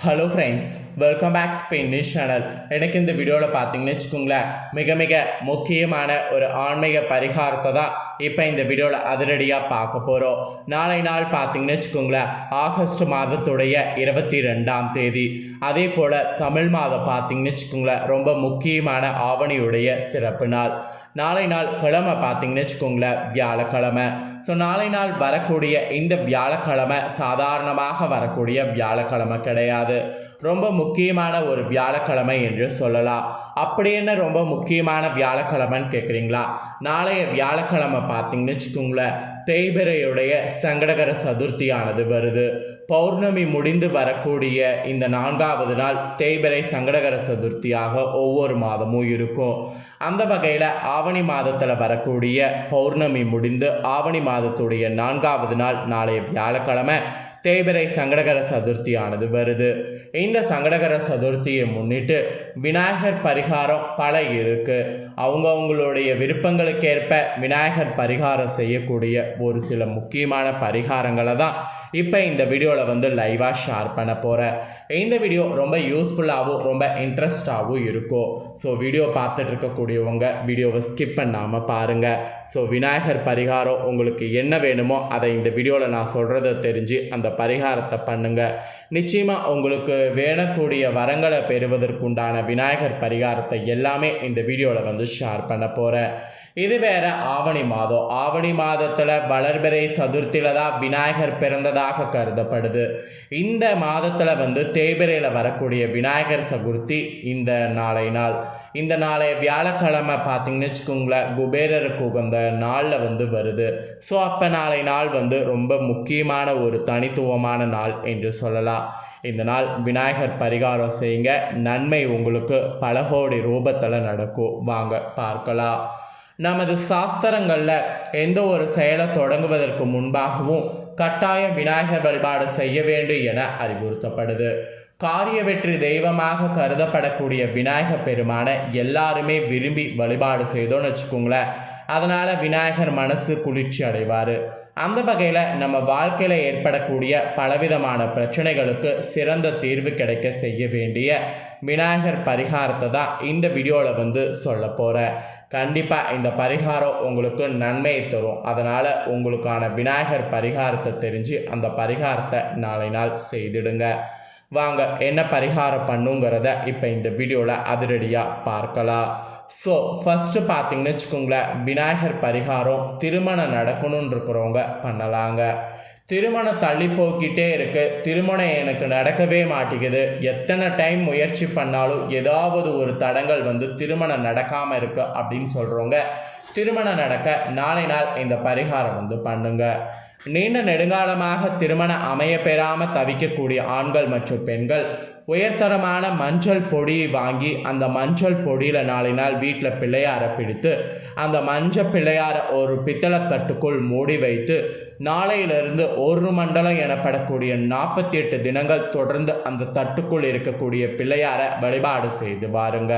Hello friends welcome back Spain news channel எனக்கு இந்த வீடியோவில் பார்த்தீங்கன்னு வச்சுக்கோங்களேன் மிக மிக முக்கியமான ஒரு ஆன்மீக பரிகாரத்தை தான் இப்போ இந்த வீடியோவில் அதிரடியாக பார்க்க போகிறோம் நாளை நாள் பார்த்தீங்கன்னு வச்சுக்கோங்களேன் ஆகஸ்ட் மாதத்துடைய இருபத்தி ரெண்டாம் தேதி. அதே போல் தமிழ் மாதம் பார்த்தீங்கன்னு வச்சுக்கோங்களேன் ரொம்ப முக்கியமான ஆவணியுடைய சிறப்பு நாள். நாளை நாள் கிழமை பார்த்தீங்கன்னு வச்சுக்கோங்களேன் வியாழக்கிழமை. ஸோ நாளை நாள் வரக்கூடிய இந்த வியாழக்கிழமை சாதாரணமாக வரக்கூடிய வியாழக்கிழமை கிடையாது. ரொம்ப முக்கியமான ஒரு வியாழக்கிழமை என்று சொல்லலாம். அப்படி என்ன ரொம்ப முக்கியமான வியாழக்கிழமைன்னு கேட்குறீங்களா நாளைய வியாழக்கிழமை பார்த்தீங்கன்னு வச்சுக்கோங்களேன் தேய்பிரையுடைய சங்கடகர சதுர்த்தியானது வருது. பௌர்ணமி முடிந்து வரக்கூடிய இந்த நான்காவது நாள் தேய்பிரை சங்கடகர சதுர்த்தியாக ஒவ்வொரு மாதமும் இருக்கும். அந்த வகையில் ஆவணி மாதத்தில் வரக்கூடிய பௌர்ணமி முடிந்து ஆவணி மாதத்துடைய நான்காவது நாள் நாளைய வியாழக்கிழமை. தேய்பிரை சங்கடகர சதுர்த்தியானது வருது. இந்த சங்கடகர சதுர்த்தியை முன்னிட்டு விநாயகர் பரிகாரம் பல இருக்குது அவங்கவுங்களுடைய விருப்பங்களுக்கேற்ப விநாயகர் பரிகாரம் செய்யக்கூடிய ஒரு சில முக்கியமான பரிகாரங்களை தான் இப்போ இந்த வீடியோவில் வந்து லைவாக ஷேர் பண்ண போகிறேன் இந்த வீடியோ ரொம்ப யூஸ்ஃபுல்லாகவும் ரொம்ப இன்ட்ரெஸ்டாகவும் இருக்கும். ஸோ வீடியோ பார்த்துட்டு இருக்கக்கூடியவங்க வீடியோவை ஸ்கிப் பண்ணாமல் பாருங்கள் ஸோ விநாயகர் பரிகாரம் உங்களுக்கு என்ன வேணுமோ அதை இந்த வீடியோவில் நான் சொல்கிறத தெரிஞ்சு அந்த பரிகாரத்தை பண்ணுங்கள் நிச்சயமாக உங்களுக்கு வேணக்கூடிய வரங்களை பெறுவதற்குண்டான விநாயகர் பரிகாரத்தை எல்லாமே இந்த வீடியோவில் வந்து ஷேர் பண்ண போகிறேன் இது வேற ஆவணி மாதம். ஆவணி மாதத்தில் வளர்பிறை சதுர்த்தியில தான் விநாயகர் பிறந்ததாக கருதப்படுது. இந்த மாதத்தில் வந்து தேய்பிரையில் வரக்கூடிய விநாயகர் சதுர்த்தி இந்த நாளை நாள். இந்த நாளை வியாழக்கிழமை பார்த்தீங்கன்னு வச்சுக்கோங்களேன் குபேரருக்கு உகந்த நாளில் வந்து வருது. ஸோ அப்போ நாளை நாள் வந்து ரொம்ப முக்கியமான ஒரு தனித்துவமான நாள் என்று சொல்லலாம். இந்த நாள் விநாயகர் பரிகாரம் செய்யுங்க. நன்மை உங்களுக்கு பல கோடி ரூபத்தில் நடக்கும். வாங்க பார்க்கலாம். நமது சாஸ்திரங்களில் எந்த ஒரு செயலை தொடங்குவதற்கு முன்பாகவும் கட்டாயம் விநாயகர் வழிபாடு செய்ய வேண்டும் என அறிவுறுத்தப்படுது. காரிய வெற்றி தெய்வமாக கருதப்படக்கூடிய விநாயகர் பெருமானை எல்லாருமே விரும்பி வழிபாடு செய்தோன்னு வச்சுக்கோங்களேன். அதனால் விநாயகர் மனசு குளிர்ச்சி அடைவார். அந்த வகையில் நம்ம வாழ்க்கையில் ஏற்படக்கூடிய பலவிதமான பிரச்சனைகளுக்கு சிறந்த தீர்வு கிடைக்க செய்ய வேண்டிய விநாயகர் பரிகாரத்தை தான் இந்த வீடியோவில் வந்து சொல்ல போகிறேன் கண்டிப்பாக இந்த பரிகாரம் உங்களுக்கு நன்மையை தரும். அதனால் உங்களுக்கான விநாயகர் பரிகாரத்தை தெரிஞ்சு அந்த பரிகாரத்தை நாளை நாள் செய்திடுங்க. வாங்க என்ன பரிகாரம் பண்ணுங்கிறத இப்போ இந்த வீடியோவில் அதிரடியாக பார்க்கலாம். ஸோ ஃபஸ்ட்டு பார்த்தீங்கன்னு வச்சுக்கோங்களேன் விநாயகர் பரிகாரம் திருமணம் நடக்கணும்னு இருக்கிறவங்க பண்ணலாங்க. திருமணம் தள்ளி போக்கிட்டே இருக்கு. திருமணம் எனக்கு நடக்கவே மாட்டேங்குது. எத்தனை டைம் முயற்சி பண்ணாலும் ஏதாவது ஒரு தடங்கள் வந்து திருமணம் நடக்காமல் இருக்கு அப்படின்னு சொல்கிறவங்க திருமணம் நடக்க நாளை நாள் இந்த பரிகாரம் வந்து பண்ணுங்க. நீண்ட நெடுங்காலமாக திருமணம் அமைய பெறாமல் தவிக்கக்கூடிய ஆண்கள் மற்றும் பெண்கள் உயர்தரமான மஞ்சள் பொடியை வாங்கி அந்த மஞ்சள் பொடியில் நாளை நாள் வீட்டில் பிள்ளையாரை பிடித்து அந்த மஞ்சள் பிள்ளையாரை ஒரு பித்தளை தட்டுக்குள் மூடி வைத்து நாளையிலிருந்து ஒரு மண்டலம் எனப்படக்கூடிய நாற்பத்தி எட்டு தினங்கள் தொடர்ந்து அந்த தட்டுக்குள் இருக்கக்கூடிய பிள்ளையாரை வழிபாடு செய்து வாருங்க.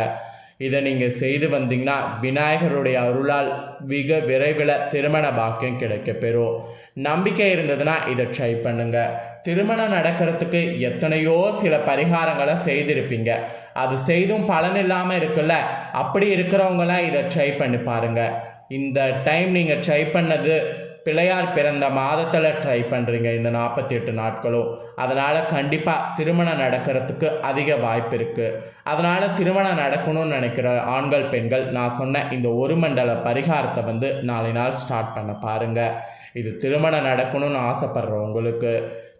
இதை நீங்கள் செய்து வந்தீங்கன்னா விநாயகருடைய அருளால் மிக விரைவில் திருமண பாக்கியம் கிடைக்க பெறும் நம்பிக்கை இருந்ததுன்னா இதை ட்ரை பண்ணுங்க. திருமணம் நடக்கிறதுக்கு எத்தனையோ சில பரிகாரங்களை செய்திருப்பீங்க. அது செய்தும் பலன் இல்லாமல் இருக்குல்ல? அப்படி இருக்கிறவங்களாம் இதை ட்ரை பண்ணி பாருங்க. இந்த டைம் நீங்கள் ட்ரை பண்ணது பிள்ளையார் பிறந்த மாதத்தில் ட்ரை பண்ணுறீங்க இந்த நாற்பத்தி எட்டு நாட்களும். அதனால் கண்டிப்பாக திருமணம் நடக்கிறதுக்கு அதிக வாய்ப்பு இருக்குது அதனால் திருமணம் நடக்கணும்னு நினைக்கிற ஆண்கள் பெண்கள் நான் சொன்ன இந்த ஒரு மண்டல பரிகாரத்தை வந்து நாளை நாள் ஸ்டார்ட் பண்ண பாருங்கள் இது திருமணம் நடக்கணும்னு ஆசைப்படுறவங்களுக்கு.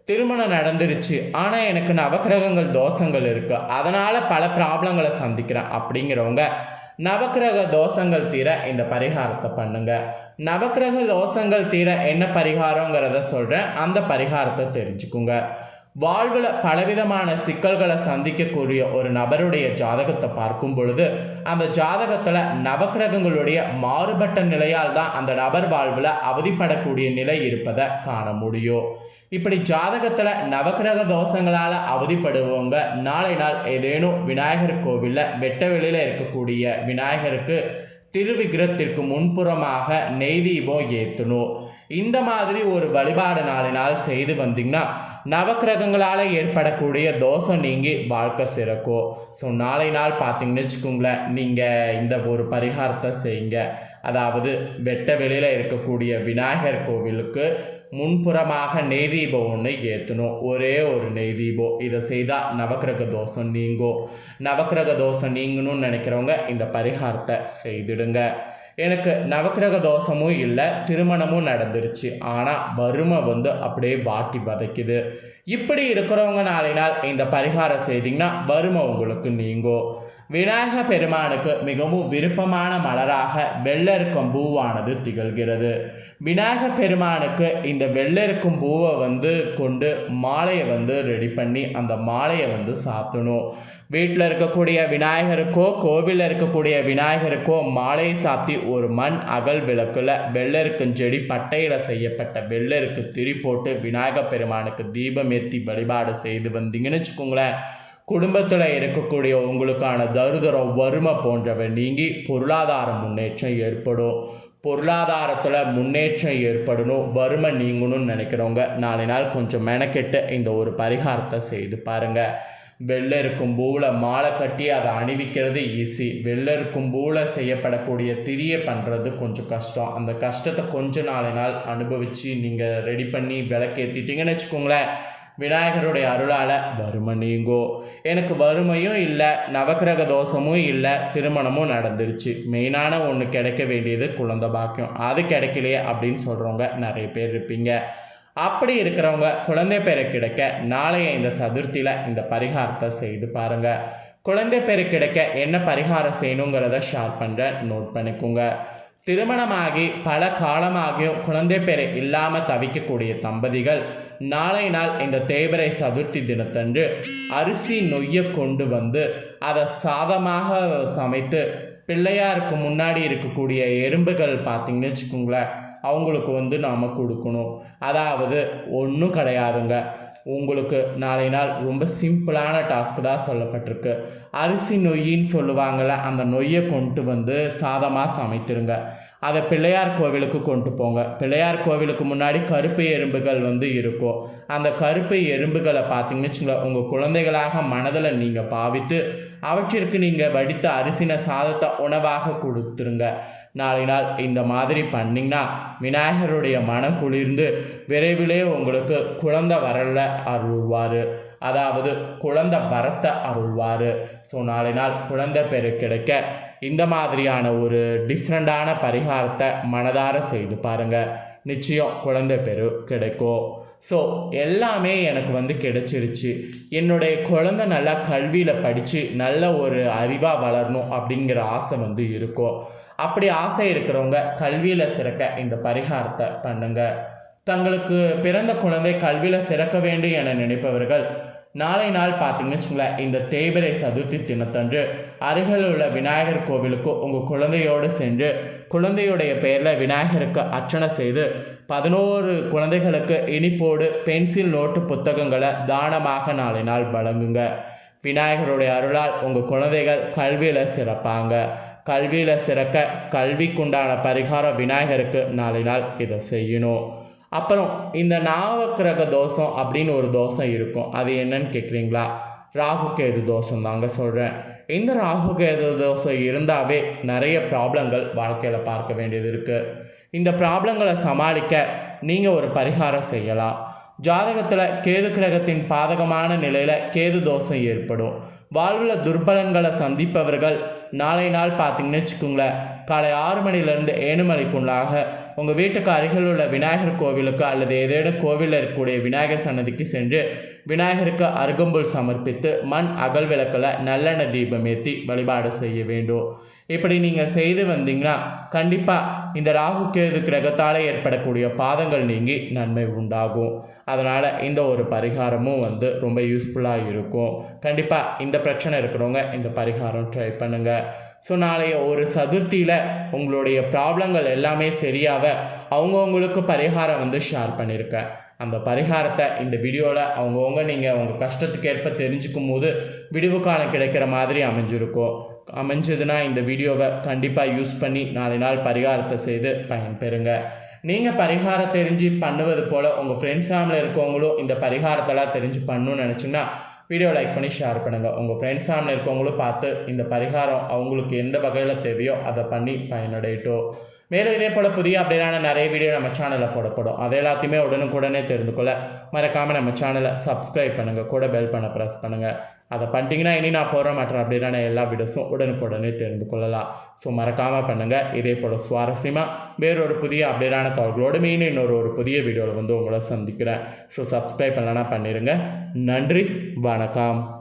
திருமணம் நடந்துருச்சு. ஆனால் எனக்கு நவக்கிரகங்கள் தோஷங்கள் இருக்குது அதனால் பல ப்ராப்ளங்களை சந்திக்கிறேன் அப்படிங்கிறவங்க நவக்கிரக தோஷங்கள் தீர இந்த பரிகாரத்தை பண்ணுங்க. நவக்கிரக தோஷங்கள் தீர என்ன பரிகாரங்கிறத சொல்கிறேன் அந்த பரிகாரத்தை தெரிஞ்சுக்குங்க. வாழ்வில் பலவிதமான சிக்கல்களை சந்திக்கக்கூடிய ஒரு நபருடைய ஜாதகத்தை பார்க்கும் பொழுது அந்த ஜாதகத்தில் நவக்கிரகங்களுடைய மாறுபட்ட நிலையால் தான் அந்த நபர் வாழ்வில் அவதிப்படக்கூடிய நிலை இருப்பதை காண முடியும். இப்படி ஜாதகத்தில் நவக்கிரக தோஷங்களால் அவதிப்படுவவங்க நாளை நாள் ஏதேனும் விநாயகர் கோவிலில் வெட்ட வெளியில் இருக்கக்கூடிய விநாயகருக்கு திருவிக்கிரத்திற்கு முன்புறமாக நெய் தீபம் ஏற்றணும் இந்த மாதிரி ஒரு வழிபாடு நாளை நாள் செய்து வந்தீங்கன்னா நவக்கிரகங்களால் ஏற்படக்கூடிய தோஷம் நீங்கி வாழ்க்கை சிறக்கும். ஸோ நாளை நாள் பார்த்தீங்கன்னு வச்சுக்கோங்களேன் நீங்கள் இந்த ஒரு பரிகாரத்தை செய்யுங்க. அதாவது வெட்ட வெளியில் இருக்கக்கூடிய விநாயகர் கோவிலுக்கு முன்புறமாக நெய் தீபம் ஒன்று ஏற்றணும் ஒரே ஒரு நெய் தீபம் இதை செய்தால் நவக்கிரக தோஷம் நீங்கும் நவக்கிரக தோஷம் நீங்கணும்னு நினைக்கிறவங்க இந்த பரிகாரத்தை செய்திடுங்க. எனக்கு நவக்கிரக தோஷமும் இல்லை திருமணமும் நடந்துருச்சு. ஆனால் வறுமை வந்து அப்படியே வாட்டி வதைக்குது. இப்படி இருக்கிறவங்க நாளை நாள் இந்த பரிகாரம் செய்திங்கன்னா வறுமை உங்களுக்கு நீங்கும் விநாயக பெருமானுக்கு மிகவும் விருப்பமான மலராக வெள்ளருக்கும் பூவானது திகழ்கிறது. விநாயக பெருமானுக்கு இந்த வெள்ளருக்கும் பூவை வந்து கொண்டு மாலையை வந்து ரெடி பண்ணி அந்த மாலையை வந்து சாத்தணும். வீட்டில் இருக்கக்கூடிய விநாயகருக்கோ கோவிலில் இருக்கக்கூடிய விநாயகருக்கோ மாலை சாத்தி ஒரு மண் அகல் விளக்கில் வெள்ளருக்கும் செடி பட்டையில் செய்யப்பட்ட வெள்ளருக்கு திரி போட்டு விநாயக பெருமானுக்கு தீபம் ஏற்றி வழிபாடு செய்து வந்தீங்கன்னு வச்சுக்கோங்களேன். குடும்பத்தில் இருக்கக்கூடிய உங்களுக்கான தருதரம் வறுமை போன்றவை நீங்கி பொருளாதார முன்னேற்றம் ஏற்படும். பொருளாதாரத்தில் முன்னேற்றம் ஏற்படணும் வறுமை நீங்கணும்னு நினைக்கிறவங்க நாளை நாள் கொஞ்சம் மெனக்கெட்டு இந்த ஒரு பரிகாரத்தை செய்து பாருங்கள் வெள்ளை இருக்கும் பூவில் மாலை கட்டி அதை அணிவிக்கிறது ஈஸி வெள்ளை இருக்கும் பூவில் செய்யப்படக்கூடிய திரியை பண்ணுறது கொஞ்சம் கஷ்டம். அந்த கஷ்டத்தை கொஞ்ச நாளை நாள் அனுபவித்து நீங்கள் ரெடி பண்ணி விளக்கேற்றிட்டீங்கன்னு வச்சுக்கோங்களேன். விநாயகருடைய அருளால் வறுமை நீங்கோ. எனக்கு வறுமையும் இல்லை நவக்கிரக தோஷமும் இல்லை திருமணமும் நடந்துருச்சு. மெயினான ஒன்று கிடைக்க வேண்டியது குழந்தை பாக்கியம். அது கிடைக்கலையே அப்படின்னு சொல்கிறவங்க நிறைய பேர் இருப்பீங்க. அப்படி இருக்கிறவங்க குழந்தை பேரை கிடைக்க நாளைய இந்த சதுர்த்தியில் இந்த பரிகாரத்தை செய்து பாருங்கள் குழந்தை பேர் கிடைக்க என்ன பரிகாரம் செய்யணுங்கிறத ஷேர் பண்ணுறேன் நோட் பண்ணிக்கோங்க. திருமணமாகி பல காலமாகியும் குழந்தை பேரை இல்லாமல் தவிக்கக்கூடிய தம்பதிகள் நாளை நாள் இந்த தேய்பிரை சதுர்த்தி தினத்தன்று அரிசி நொய்யை கொண்டு வந்து அதை சாதமாக சமைத்து பிள்ளையாருக்கு முன்னாடி இருக்கக்கூடிய எறும்புகள் பார்த்திங்கன்னு வச்சுக்கோங்களேன் அவங்களுக்கு வந்து நாம் கொடுக்கணும். அதாவது ஒன்றும் கிடையாதுங்க. உங்களுக்கு நாளை நாள் ரொம்ப சிம்பிளான டாஸ்க் தான் சொல்லப்பட்டிருக்கு. அரிசி நொய்யின்னு சொல்லுவாங்கள்ல அந்த நொய்யை கொண்டு வந்து சாதமாக சமைத்திருங்க. அதை பிள்ளையார் கோவிலுக்கு கொண்டு போங்க. பிள்ளையார் கோவிலுக்கு முன்னாடி கருப்பு எறும்புகள் வந்து இருக்கும். அந்த கருப்பு எறும்புகளை பார்த்தீங்கன்னு வச்சுங்களேன் உங்கள் குழந்தைகளாக மனதில் நீங்கள் பாவித்து அவற்றிற்கு நீங்கள் வடித்த அரிசின சாதத்தை உணவாக கொடுத்துருங்க. நாளை நாள் இந்த மாதிரி பண்ணிங்கன்னா விநாயகருடைய மனம் குளிர்ந்து விரைவிலே உங்களுக்கு குழந்தை வரல அருள்வார். அதாவது குழந்தை வரத்தை அருள்வார். ஸோ நாளை நாள் குழந்தை பெரு கிடைக்க இந்த மாதிரியான ஒரு டிஃப்ரெண்ட்டான பரிகாரத்தை மனதார செய்து பாருங்கள் நிச்சயம் குழந்தை பெரு கிடைக்கும் ஸோ எல்லாமே எனக்கு வந்து கிடைச்சிருச்சு. என்னுடைய குழந்தை நல்லா கல்வியில் படித்து நல்ல ஒரு அறிவாக வளரணும் அப்படிங்கிற ஆசை வந்து இருக்கும் அப்படி ஆசை இருக்கிறவங்க கல்வியில் சிறக்க இந்த பரிகாரத்தை பண்ணுங்கள் தங்களுக்கு பிறந்த குழந்தை கல்வியில் சிறக்க வேண்டும் என நினைப்பவர்கள் நாளை நாள் பார்த்தீங்கன்னு வச்சுங்களேன் இந்த தேய்பிரை சதுர்த்தி தினத்தன்று அருகில் உள்ள விநாயகர் கோவிலுக்கு உங்கள் குழந்தையோடு சென்று குழந்தையுடைய பெயரில் விநாயகருக்கு அர்ச்சனை செய்து பதினோரு குழந்தைகளுக்கு இனிப்போடு பென்சில் நோட்டு புத்தகங்களை தானமாக நாளை நாள் வழங்குங்க. விநாயகருடைய அருளால் உங்கள் குழந்தைகள் கல்வியில் சிறப்பாங்க. கல்வியில் சிறக்க கல்விக்குண்டான பரிகாரம் விநாயகருக்கு நாளை நாள் இதை செய்யணும். அப்புறம் இந்த நாவக்கிரக தோஷம் அப்படின்னு ஒரு தோஷம் இருக்கும். அது என்னன்னு கேட்குறீங்களா? ராகு கேது தோஷம் தாங்க சொல்கிறேன் இந்த ராகு கேது தோஷம் இருந்தாவே நிறைய ப்ராப்ளங்கள் வாழ்க்கையில் பார்க்க வேண்டியது இருக்குது இந்த ப்ராப்ளங்களை சமாளிக்க நீங்கள் ஒரு பரிகாரம் செய்யலாம். ஜாதகத்தில் கேது கிரகத்தின் பாதகமான நிலையில் கேது தோஷம் ஏற்படும். வாழ்வில் துர்பலன்களை சந்திப்பவர்கள் நாளை நாள் பார்த்தீங்கன்னு வச்சுக்கோங்களேன் காலை ஆறு மணிலேருந்து ஏழு மணிக்குள்ளாக உங்கள் வீட்டுக்கு அருகில் உள்ள விநாயகர் கோவிலுக்கு அல்லது ஏதேனும் கோவிலில் இருக்கக்கூடிய விநாயகர் சன்னதிக்கு சென்று விநாயகருக்கு அருகம்புல் சமர்ப்பித்து மண் அகல் விளக்கில் நல்லெண்ணெய் தீபம் ஏற்றி வழிபாடு செய்ய வேண்டும். இப்படி நீங்கள் செய்து வந்தீங்கன்னா கண்டிப்பாக இந்த ராகு கேது கிரகத்தால் ஏற்படக்கூடிய பாதங்கள் நீங்கி நன்மை உண்டாகும். அதனால் இந்த ஒரு பரிகாரமும் வந்து ரொம்ப யூஸ்ஃபுல்லாக இருக்கும். கண்டிப்பாக இந்த பிரச்சனை இருக்கிறவங்க இந்த பரிகாரம் ட்ரை பண்ணுங்கள் ஸோ நாளைய ஒரு சதுர்த்தியில் உங்களுடைய ப்ராப்ளங்கள் எல்லாமே சரியாக அவங்கவுங்களுக்கு பரிகாரம் வந்து ஷேர் பண்ணியிருக்கேன் அந்த பரிகாரத்தை இந்த வீடியோவில் அவங்கவுங்க நீங்கள் உங்கள் கஷ்டத்துக்கு ஏற்ப தெரிஞ்சுக்கும் போது விடிவு காலம் கிடைக்கிற மாதிரி அமைஞ்சிருக்கும் அமைஞ்சதுன்னா இந்த வீடியோவை கண்டிப்பாக யூஸ் பண்ணி நாளை நாள் பரிகாரத்தை செய்து பயன்பெறுங்க. நீங்கள் பரிகாரம் தெரிஞ்சு பண்ணுவது போல் உங்கள் ஃப்ரெண்ட்ஸ் ஃபேமிலியில் இருக்கவங்களும் இந்த பரிகாரத்தெல்லாம் தெரிஞ்சு பண்ணணும்னு நினச்சிங்கன்னா வீடியோ லைக் பண்ணி ஷேர் பண்ணுங்கள் உங்கள் ஃப்ரெண்ட்ஸ் ஃபேமிலி இருக்கவங்களும் பார்த்து இந்த பரிகாரம் அவங்களுக்கு எந்த வகையில் தேவையோ அதை பண்ணி பயனடையட்டும். மேலும் இதே போல் புதிய அப்டேட்டான நிறைய வீடியோ நம்ம சேனலில் போடப்படும். அது எல்லாத்தையுமே உடனுக்குடனே தெரிந்து கொள்ள மறக்காமல் நம்ம சேனலை சப்ஸ்கிரைப் பண்ணுங்கள் கூட பெல் பண்ண ப்ரெஸ் பண்ணுங்கள் அதை பண்ணிட்டீங்கன்னா இனி நான் போகிற மற்ற அப்டேட்டான எல்லா வீடியோஸும் உடனுக்குடனே தெரிந்து கொள்ளலாம் ஸோ மறக்காமல் பண்ணுங்கள் இதே போல் சுவாரஸ்யமாக வேறொரு புதிய அப்டேட்டான தகவல்களோடு மீண்டும் இன்னொரு ஒரு புதிய வீடியோவில் வந்து உங்களை சந்திக்கிறேன். ஸோ சப்ஸ்கிரைப் பண்ணலன்னா பண்ணிடுங்க நன்றி. வணக்கம்